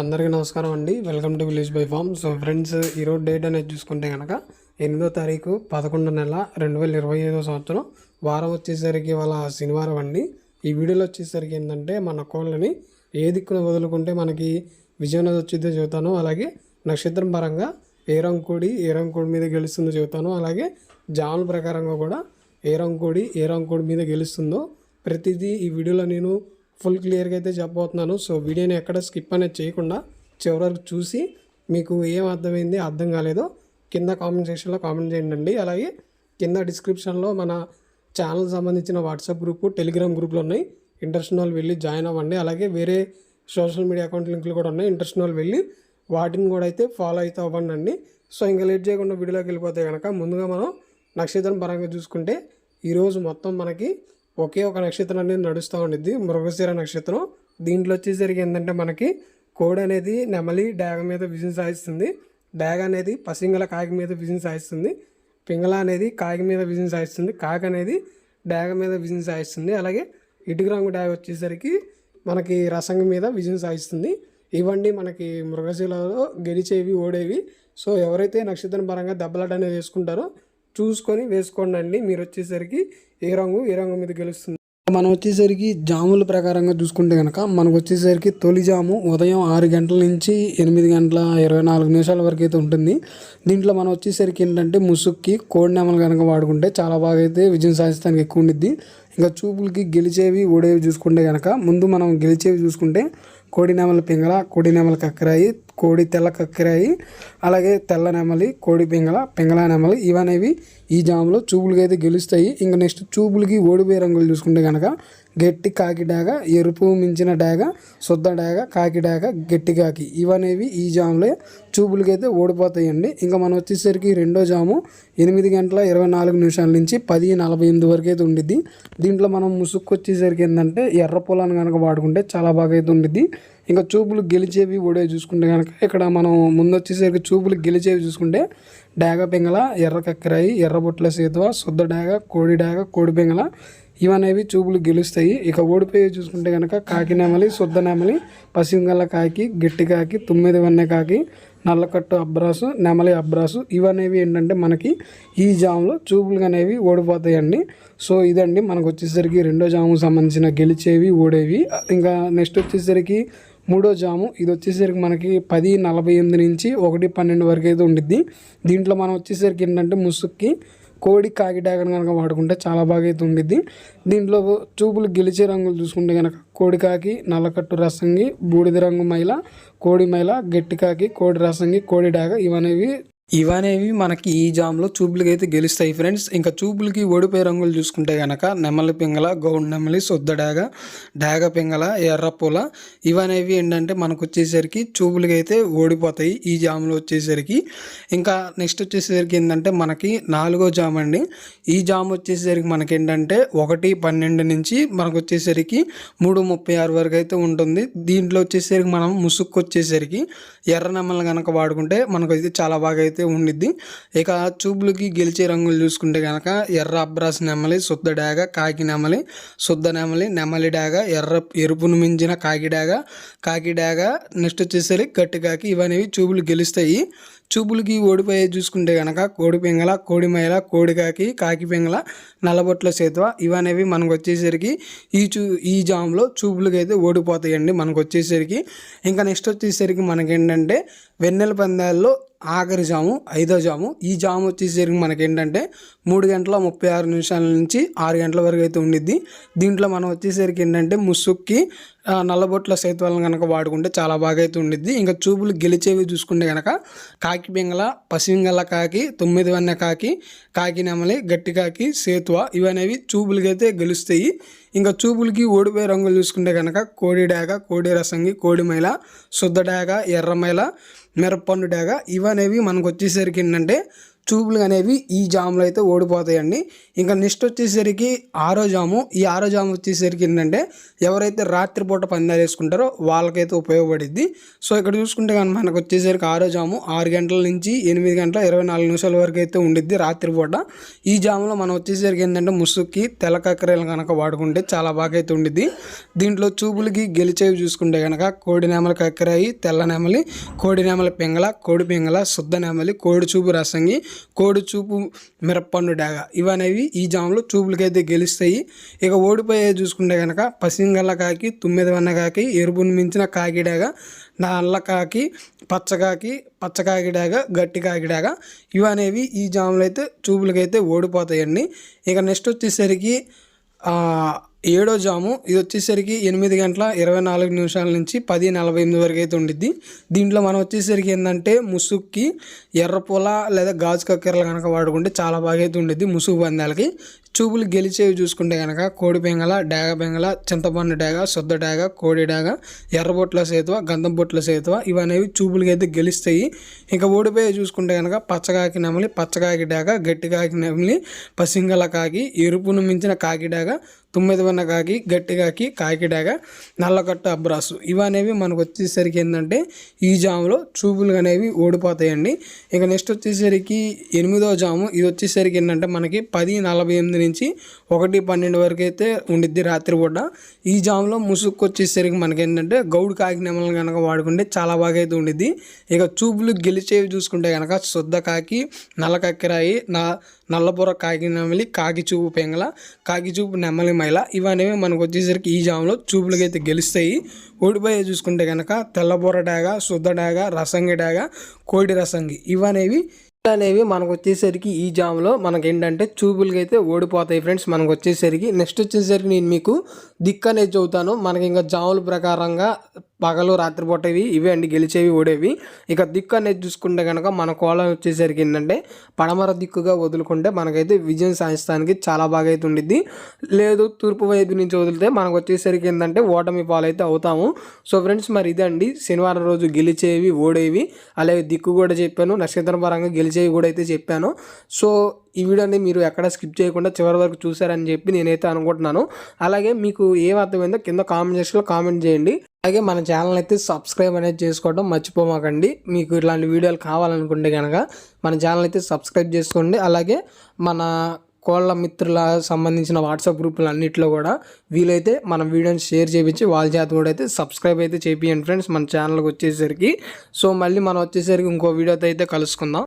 అందరికీ నమస్కారం అండి. Welcome to village by farm so friends ఈరోజు డేట్ అనేది చూసుకుంటే కనుక ఎనిమిదో తారీఖు పదకొండు నెల రెండు వేల ఇరవై ఐదో సంవత్సరం. వారం వచ్చేసరికి వాళ్ళ శనివారం అండి. ఈ వీడియోలో వచ్చేసరికి ఏంటంటే మన కోళ్ళని ఏ దిక్కున వదులుకుంటే మనకి విజయం అనేది వచ్చిందో చెబుతాను అలాగే నక్షత్రం పరంగా ఏ రంకుడి ఏ రంకుడి మీద గెలుస్తుందో చెబుతాను అలాగే జాముల ప్రకారంగా కూడా ఏ రంకుడి ఏ రంకుడి మీద గెలుస్తుందో ప్రతిదీ ఈ వీడియోలో నేను ఫుల్ క్లియర్గా అయితే చెప్పబోతున్నాను. సో వీడియోని ఎక్కడ స్కిప్ అనేది చేయకుండా చివరి వరకు చూసి మీకు ఏం అర్థమైంది అర్థం కాలేదో కింద కామెంట్ సెక్షన్లో కామెంట్ చేయండి. అలాగే కింద డిస్క్రిప్షన్లో మన ఛానల్ సంబంధించిన వాట్సాప్ గ్రూపు టెలిగ్రామ్ గ్రూపులు ఉన్నాయి. ఇంట్రెస్ట్ వెళ్ళి జాయిన్ అవ్వండి. అలాగే వేరే సోషల్ మీడియా అకౌంట్ లింకులు కూడా ఉన్నాయి. ఇంట్రెస్ట్ వెళ్ళి వాటిని కూడా అయితే ఫాలో అయితే అవ్వండి అండి సో ఇంకా లేట్ చేయకుండా వీడియోలోకి వెళ్ళిపోతే కనుక ముందుగా మనం నక్షత్రం పరంగా చూసుకుంటే ఈరోజు మొత్తం మనకి ఒకే ఒక నక్షత్రం అనేది నడుస్తూ ఉండిద్ది. మృగశిర నక్షత్రం. దీంట్లో వచ్చేసరికి ఏంటంటే మనకి కోడ్ అనేది నెమలి డాగ మీద విజయం సాధిస్తుంది. డాగ అనేది పసింగల కాకి మీద విజయం సాధిస్తుంది. పింగళ అనేది కాకి మీద విజయం సాధిస్తుంది. కాక అనేది డాగ మీద విజయం సాధిస్తుంది. అలాగే ఇటుక రంగు డాగ వచ్చేసరికి మనకి రసంగ మీద విజయం సాధిస్తుంది. ఇవన్నీ మనకి మృగశిలలో గెలిచేవి ఓడేవి. సో ఎవరైతే నక్షత్రం పరంగా దెబ్బలాట అనేది వేసుకుంటారో చూసుకొని వేసుకోండి అండి మీరు వచ్చేసరికి ఏ రంగు ఏ రంగు మీద గెలుస్తుంది? మనం వచ్చేసరికి జాముల ప్రకారంగా చూసుకుంటే కనుక మనకు వచ్చేసరికి తొలి జాము ఉదయం ఆరు గంటల నుంచి ఎనిమిది గంటల ఇరవై నాలుగు నిమిషాల వరకు అయితే ఉంటుంది. దీంట్లో మనం వచ్చేసరికి ఏంటంటే ముసుక్కి కోడి నెమలు కనుక వాడుకుంటే చాలా బాగా అయితే విజయం సాధిస్తానికి ఎక్కువ ఉండిద్ది. ఇంకా చూపులకి గెలిచేవి ఓడేవి చూసుకుంటే కనుక ముందు మనం గెలిచేవి చూసుకుంటే కోడినెమల పింగళ కోడినెమల కక్కరాయి కోడి తెల్ల కక్కరాయి అలాగే తెల్ల నెమలి కోడి పింగళ పింగళ నెమలి ఇవనేవి ఈ జాములో చూపులకి అయితే గెలుస్తాయి. ఇంకా నెక్స్ట్ చూపులకి ఓడిపోయే రంగులు చూసుకుంటే కనుక గట్టి కాకి డాగ ఎరుపు మించిన డాగ శుద్ధ డాగ కాకి డాగ గట్టి కాకి ఇవనేవి ఈ జాములే చూపులకి అయితే ఓడిపోతాయండి. ఇంకా మనం వచ్చేసరికి రెండో జాము ఎనిమిది గంటల ఇరవై నాలుగు నిమిషాల నుంచి పది నలభై ఎనిమిది వరకు అయితే ఉండిద్ది. దీంట్లో మనం ముసుక్కు వచ్చేసరికి ఏంటంటే ఎర్ర పొలాన్ని కనుక వాడుకుంటే చాలా బాగా అయితే ఉండిద్ది. ఇంకా చూపులు గెలిచేవి ఓడే చూసుకుంటే కనుక ఇక్కడ మనం ముందు వచ్చేసరికి చూపులు గెలిచేవి చూసుకుంటే డేగ పింగళ ఎర్ర కక్కరాయి ఎర్ర బొట్ల సేతువ శుద్ధ డేగ కోడి డేగ కోడి పింగళ. ఇవనేవి చూపులు గెలుస్తాయి. ఇక ఓడిపోయి చూసుకుంటే కనుక కాకి నెమలి శుద్ధ నెమలి పసిగల కాకి గట్టి కాకి తొమ్మిది వన్నె కాకి నల్లకట్టు అబ్రాసు నెమలి అబ్రాసు ఇవనేవి ఏంటంటే మనకి ఈ జాములో చూపులు అనేవి ఓడిపోతాయండి. సో ఇదండి మనకు వచ్చేసరికి రెండో జాముకు సంబంధించిన గెలిచేవి ఓడేవి. ఇంకా నెక్స్ట్ వచ్చేసరికి మూడో జాము ఇది వచ్చేసరికి మనకి పది నలభై ఎనిమిది నుంచి ఒకటి పన్నెండు వరకు అయితే ఉండిద్ది. దీంట్లో మనం వచ్చేసరికి ఏంటంటే ముసుక్కి కోడి కాకిడాగను కనుక వాడుకుంటే చాలా బాగా అయితే ఉండిద్ది. దీంట్లో చూపులు గెలిచే రంగులు చూసుకుంటే కనుక కోడి కాకి నల్లకట్టు రసంగి బూడిద రంగు మైల కోడి మైల గట్టి కాకి కోడి రసంగి కోడి డాగ ఇవనేవి ఇవనేవి మనకి ఈ జామ్లో చూపులకి అయితే గెలుస్తాయి ఫ్రెండ్స్. ఇంకా చూపులకి ఓడిపోయే రంగులు చూసుకుంటే కనుక నెమలి పింగళ గౌండ్ నెమలి శుద్ధ డాగ డాగ పింగళ ఎర్రపూల ఇవనేవి ఏంటంటే మనకు వచ్చేసరికి చూపులకి అయితే ఓడిపోతాయి ఈ జామ్లో వచ్చేసరికి. ఇంకా నెక్స్ట్ వచ్చేసరికి ఏంటంటే మనకి నాలుగో జామ్ అండి. ఈ జామ్ వచ్చేసరికి మనకి ఏంటంటే ఒకటి పన్నెండు నుంచి మనకు వచ్చేసరికి మూడు ముప్పై ఆరు వరకు అయితే ఉంటుంది. దీంట్లో వచ్చేసరికి మనం ముసుక్కు వచ్చేసరికి ఎర్ర నెమలు కనుక వాడుకుంటే మనకు అయితే చాలా బాగా అయితే ఉండిద్ది. ఇక చూపులకి గెలిచే రంగులు చూసుకుంటే కనుక ఎర్ర అబ్రాస్ నెమలి శుద్ధ డాగ కాకి నెమలి. శుద్ధ నెమలి నెమలి డాగ ఎర్ర ఎరుపును మించిన కాకి డాగ కాకి డాగ నెక్స్ట్ వచ్చేసరికి గట్టి కాకి ఇవనేవి చూపులు గెలుస్తాయి. చూపులకి ఓడిపోయే చూసుకుంటే కనుక కోడి పింగళ కోడి మైల కోడికాకి కాకి పింగళ నల్లబొట్ల సేతువ ఇవనేవి మనకు వచ్చేసరికి ఈ చూ ఈ జామ్లో చూపులకి అయితే ఓడిపోతాయండి మనకు వచ్చేసరికి. ఇంకా నెక్స్ట్ వచ్చేసరికి మనకేంటంటే వెన్నెల పందాల్లో ఆఖరి జాము ఐదో జాము. ఈ జాము వచ్చేసరికి మనకేంటంటే మూడు గంటల ముప్పై ఆరు నిమిషాల నుంచి ఆరు గంటల వరకు అయితే ఉండిద్ది. దీంట్లో మనం వచ్చేసరికి ఏంటంటే ముసుక్కి నల్లబొట్ల సేతువాలను కనుక వాడుకుంటే చాలా బాగా అయితే ఉండిద్ది. ఇంకా చూపులు గెలిచేవి చూసుకుంటే కనుక కాకి పింగళ పసిపింగళ కాకి తొమ్మిది వన్నె కాకి కాకి నెమలి గట్టి కాకి సేతువ ఇవనేవి చూపులకి అయితే గెలుస్తాయి. ఇంకా చూపులకి ఓడిపోయే రంగులు చూసుకుంటే కనుక కోడి డాగ కోడి రసంగి కోడి మైల శుద్ధ డాగ ఎర్ర మైల మిరప్పండు డాగ ఇవనేవి మనకు వచ్చేసరికి ఏంటంటే చూపులు అనేవి ఈ జాములో అయితే ఓడిపోతాయండి. ఇంకా నెక్స్ట్ వచ్చేసరికి ఆరో జాము. ఈ ఆరో జాము వచ్చేసరికి ఏంటంటే ఎవరైతే రాత్రిపూట పందాలు వేసుకుంటారో వాళ్ళకైతే ఉపయోగపడిద్ది. సో ఇక్కడ చూసుకుంటే కనుక మనకు వచ్చేసరికి ఆరో జాము ఆరు గంటల నుంచి ఎనిమిది గంటల ఇరవై నాలుగు నిమిషాల వరకు అయితే ఉండిద్ది రాత్రిపూట. ఈ జాములో మనం వచ్చేసరికి ఏంటంటే ముసుక్కి తెల్ల కక్కరేలు కనుక వాడుకుంటే చాలా బాగా అయితే ఉండిద్ది. దీంట్లో చూపులకి గెలిచేవి చూసుకుంటే కనుక కోడి నెమలి కక్కరాయి తెల్ల నెమలి కోడి నెమలి పింగళ కోడి పింగళ శుద్ధ నెమలి కోడి చూపు రసంగి కోడి చూపు మిరప్పండు డాగ. ఇవనేవి ఈ జాములు చూపులకైతే గెలుస్తాయి. ఇక ఓడిపోయే చూసుకుంటే కనుక పసింగల్ల కాకి తొమ్మిది వన్న కాకి ఎరుపును మించిన కాకి డాగ నల్ల కాకి పచ్చకాకి పచ్చకాకి డాగ గట్టి కాకి డాగ ఇవనేవి ఈ జాములు అయితే చూపులకైతే ఓడిపోతాయండి. ఇక నెక్స్ట్ వచ్చేసరికి ఏడో జాము. ఇది వచ్చేసరికి ఎనిమిది గంటల ఇరవై నాలుగు నిమిషాల నుంచి పది నలభై ఎనిమిది వరకు అయితే ఉండిద్ది. దీంట్లో మనం వచ్చేసరికి ఏంటంటే ముసుగుకి ఎర్రపూల లేదా గాజు కక్కెరలు కనుక వాడుకుంటే చాలా బాగా అయితే ఉండిద్ది ముసుగు పందాలకి. చూపులు గెలిచేవి చూసుకుంటే కనుక కోడి పెంగల డేగ పెంగల చింతపండు డేగ శుద్ధ డాగ కోడి డాగ ఎర్రబొట్ల సేతువ గంధం బొట్ల సేతువ ఇవనేవి చూపులకి అయితే గెలుస్తాయి. ఇంకా ఓడిపోయి చూసుకుంటే కనుక పచ్చకాకి నెమలి పచ్చకాకి డేగ గట్టి కాకి నెమలి పసింగల కాకి ఎరుపును మించిన కాకి డేగ తొమ్మిది వన్న కాకి గట్టిగాకి కాకి నల్లకట్ట డాగ అబ్రాసు ఇవనేవి మనకు వచ్చేసరికి ఏంటంటే ఈ జాములో చూపులు అనేవి ఓడిపోతాయండి. ఇక నెక్స్ట్ వచ్చేసరికి ఎనిమిదో జాము. ఇది వచ్చేసరికి ఏంటంటే మనకి పది నలభై ఎనిమిది నుంచి ఒకటి పన్నెండు వరకు అయితే ఉండిద్ది రాత్రిపూట ఈ జాములో ముసుగు వచ్చేసరికి మనకి ఏంటంటే గౌడు కాకి నెమలను కనుక వాడుకుంటే చాలా బాగా అయితే ఉండిద్ది. ఇక చూపులు గెలిచేవి చూసుకుంటే కనుక శుద్ధ కాకి నల్ల కక్కిరాయి నా నల్లబుర్ర కాకి నెమలి కాకి చూపు పెంగల కాకి చూపు నెమలి మైల ఇవనేవి మనకు వచ్చేసరికి ఈ జాములో చూపులకైతే గెలుస్తాయి. ఓడిపోయే చూసుకుంటే కనుక తెల్లబుర్ర డాగ శుద్ధ డాగ రసంగి డాగ కోడి రసంగి ఇవనేవి అనేవి మనకు వచ్చేసరికి ఈ జామ్లో మనకి ఏంటంటే చూపులకి అయితే ఓడిపోతాయి ఫ్రెండ్స్. మనకు వచ్చేసరికి నెక్స్ట్ వచ్చేసరికి నేను మీకు దిక్కు అనేది చదువుతాను మనకి ఇంకా జాముల ప్రకారంగా పగలు రాత్రిపూట ఇవి ఇవే అండి గెలిచేవి ఓడేవి. ఇక దిక్కు అనేది చూసుకుంటే కనుక మన కోలం వచ్చేసరికి ఏంటంటే పడమర దిక్కుగా వదులుకుంటే మనకైతే విజయం సాధించడానికి చాలా బాగా అయితే ఉండిద్ది. లేదు తూర్పు వైపు నుంచి వదిలితే మనకు వచ్చేసరికి ఏంటంటే ఓటమి పాలైతే అవుతాము. సో ఫ్రెండ్స్ మరి ఇదండి. శనివారం రోజు గెలిచేవి ఓడేవి. అలాగే దిక్కు కూడా చెప్పాను నక్షత్రం పరంగా గెలిచేవి కూడా అయితే చెప్పాను. సో ఈ వీడియోని మీరు ఎక్కడ స్కిప్ చేయకుండా చివరి వరకు చూసారని చెప్పి నేనైతే అనుకుంటున్నాను. అలాగే మీకు ఏం అర్థమైందో కింద కామెంట్ సెక్షన్లో కామెంట్ చేయండి. అలాగే మన ఛానల్ అయితే సబ్స్క్రైబ్ అనేది చేసుకోవడం మర్చిపోమాకండి. మీకు ఇలాంటి వీడియోలు కావాలనుకుంటే కనుక మన ఛానల్ అయితే సబ్స్క్రైబ్ చేసుకోండి. అలాగే మన కోళ్ళ మిత్రుల సంబంధించిన వాట్సాప్ గ్రూపులు అన్నింటిలో కూడా వీలైతే మన వీడియోని షేర్ చేయించి వాళ్ళ చేత కూడా అయితే సబ్స్క్రైబ్ అయితే చేపియండి ఫ్రెండ్స్. మన ఛానల్కి వచ్చేసరికి. సో మళ్ళీ మనం వచ్చేసరికి ఇంకో వీడియోతో అయితే కలుసుకుందాం.